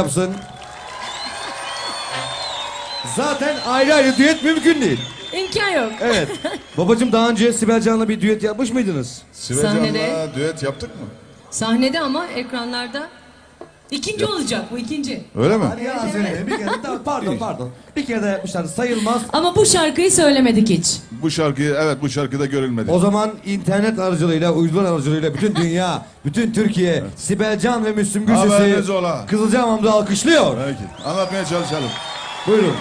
yapsın. Zaten ayrı ayrı düet mümkün değil. İmkan yok. Evet. Babacım daha önce Sibel Can'la bir düet yapmış mıydınız? Sibel Sahnede. Can'la düet yaptık mı? Sahnede ama ekranlarda. İkinci olacak bu ikinci. Öyle mi? Hadi ya söyle. Bir kere daha pardon pardon. Bir kere daha yapmışlar sayılmaz. Ama bu şarkıyı söylemedik hiç. Bu şarkıyı evet bu şarkıda görülmedi. O zaman internet aracılığıyla, uygulama aracılığıyla bütün dünya, bütün Türkiye Sibel Can ve Müslüm Gürses'i Haberiniz ola. Kızılcahamam'da alkışlıyor. Peki. Anlatmaya çalışalım. Buyurun.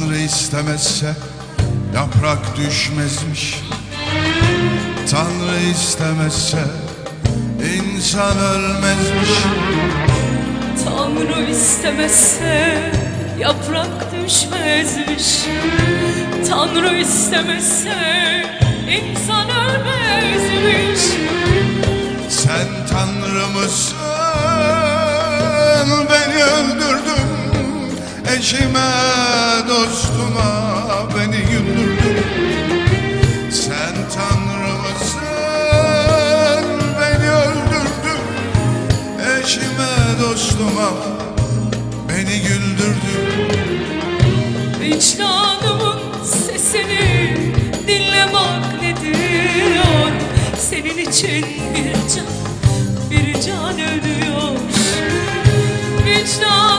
Tanrı istemezse yaprak düşmezmiş. Tanrı istemezse insan ölmezmiş. Tanrı istemezse yaprak düşmezmiş. Tanrı istemezse insan ölmezmiş. Sen Tanrı mısın beni öldürdün Eşime dostuma beni güldürdün Sen Tanrı mısın? Beni öldürdün. Eşime dostuma beni güldürdün. Vicdanımın sesini dinle bak ne diyor Senin için bir can, bir can ölüyor. Vicdanımın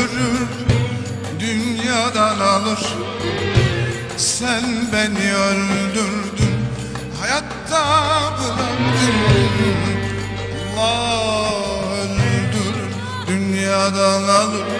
öldürür, dünyadan alır. Sen beni öldürdün, hayatta bıraktın. Allah öldürür, dünyadan alır.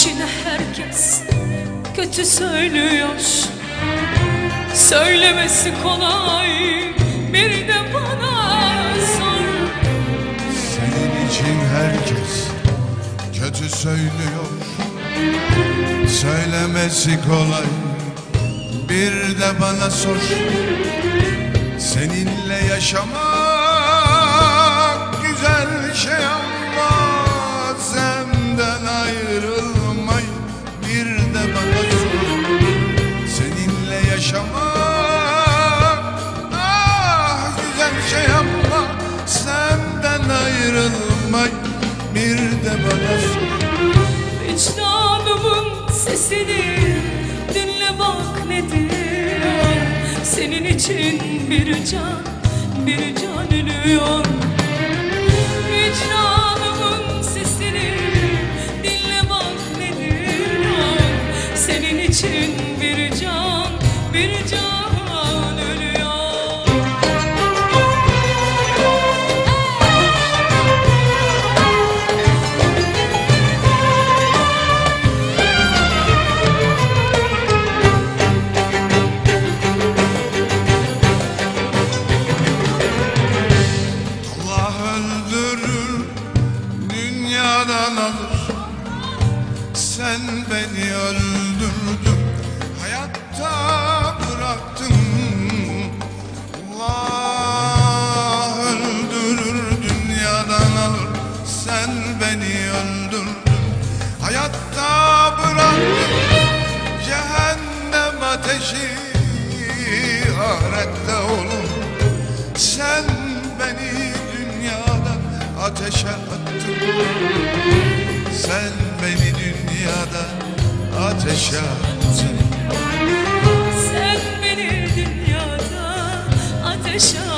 içine herkes kötü söylüyor. Söylemesi kolay bir de bana sor Senin için herkes kötü söylüyor. Söylemesi kolay bir de bana sor Seninle yaşamak ayrılmayı bir de bana Vicdanımın sesini dinle bak ne diyor Senin için bir can, bir can ölüyor. Vicdanımın Ahirette olur Sen beni dünyadan ateşe attın. Sen beni dünyadan ateşe attın. Sen beni dünyada ateşe